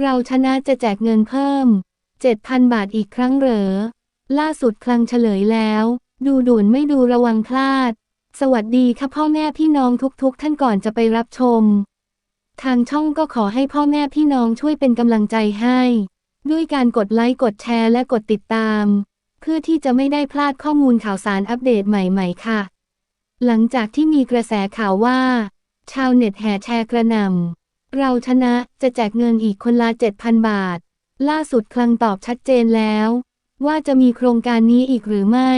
เราชนะจะแจกเงินเพิ่ม 7,000 บาทอีกครั้งเหรอ ล่าสุดคลังเฉลยแล้ว ดูด่วนไม่ดูระวังพลาด สวัสดีค่ะพ่อแม่พี่น้องทุกๆ ท่านก่อนจะไปรับชม ทางช่องก็ขอให้พ่อแม่พี่น้องช่วยเป็นกำลังใจให้ ด้วยการกดไลค์กดแชร์และกดติดตาม เพื่อที่จะไม่ได้พลาดข้อมูลข่าวสารอัปเดตใหม่ๆ ค่ะ หลังจากที่มีกระแสข่าวว่า ชาวเน็ตแห่แชร์กระหน่ำ เราชนะจะแจกเงินอีกคนละ 7,000 บาท ล่าสุดคลังตอบชัดเจนแล้ว ว่าจะมีโครงการนี้อีกหรือไม่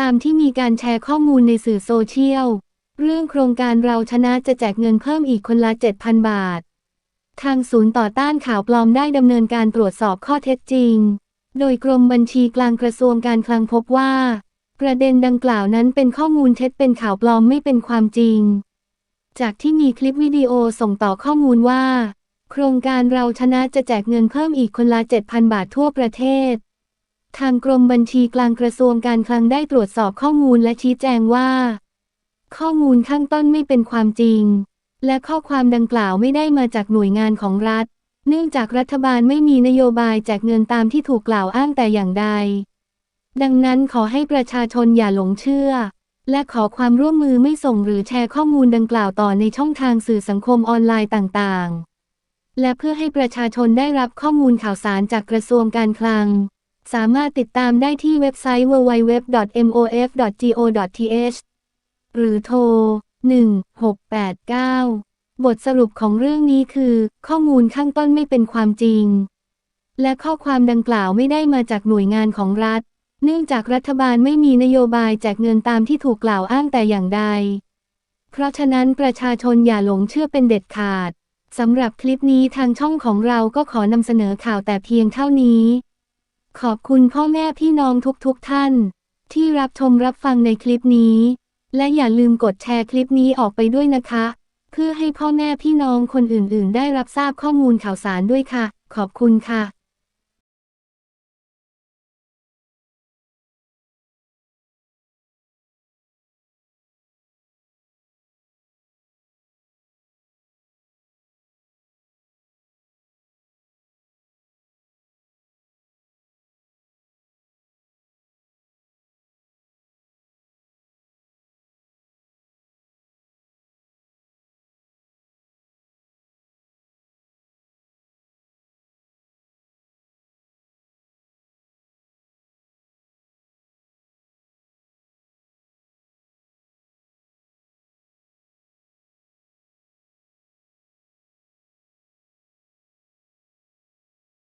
ตามที่มีการแชร์ข้อมูลในสื่อโซเชียล เรื่องโครงการเราชนะจะแจกเงินเพิ่มอีกคนละ 7,000 บาท ทางศูนย์ต่อต้านข่าวปลอมได้ดำเนินการตรวจสอบข้อเท็จจริง โดยกรมบัญชีกลางกระทรวงการคลังพบว่า ประเด็นดังกล่าวนั้นเป็นข้อมูลเท็จเป็นข่าวปลอมไม่เป็นความจริง จากที่มีคลิปวิดีโอส่งต่อข้อมูลว่า โครงการเราชนะจะแจกเงินเพิ่มอีกคนละ 7,000 บาททั่วประเทศ ทางกรมบัญชีกลางกระทรวงการคลังได้ตรวจสอบข้อมูลและชี้แจงว่า ข้อมูลข้างต้นไม่เป็นความจริง และข้อความดังกล่าวไม่ได้มาจากหน่วยงานของรัฐ เนื่องจากรัฐบาลไม่มีนโยบายแจกเงินตามที่ถูกกล่าวอ้างแต่อย่างใด ดังนั้นขอให้ประชาชนอย่าหลงเชื่อ และขอความร่วมมือไม่ส่งหรือแชร์ข้อมูลดังกล่าวต่อในช่องทางสื่อสังคมออนไลน์ต่างๆ และเพื่อให้ประชาชนได้รับข้อมูลข่าวสารจากกระทรวงการคลัง สามารถติดตามได้ที่เว็บไซต์ www.mof.go.th หรือโทร 1689 บทสรุปของเรื่องนี้คือ ข้อมูลข้างต้นไม่เป็นความจริง และข้อความดังกล่าวไม่ได้มาจากหน่วยงานของรัฐ เนื่องจากรัฐบาลไม่มีนโยบายแจกเงินตามที่ถูกกล่าวอ้างแต่อย่างใด เพราะฉะนั้นประชาชนอย่าหลงเชื่อเป็นเด็ดขาด สำหรับคลิปนี้ทางช่องของเราก็ขอนำเสนอข่าวแต่เพียงเท่านี้ ขอบคุณพ่อแม่พี่น้องทุกๆทท่าน ที่รับชมรับฟังในคลิปนี้ และอย่าลืมกดแชร์คลิปนี้ออกไปด้วยนะคะ เพื่อให้พ่อแม่พี่น้องคนอื่นๆ ได้รับทราบข้อมูลข่าวสารด้วยค่ะ ขอบคุณค่ะ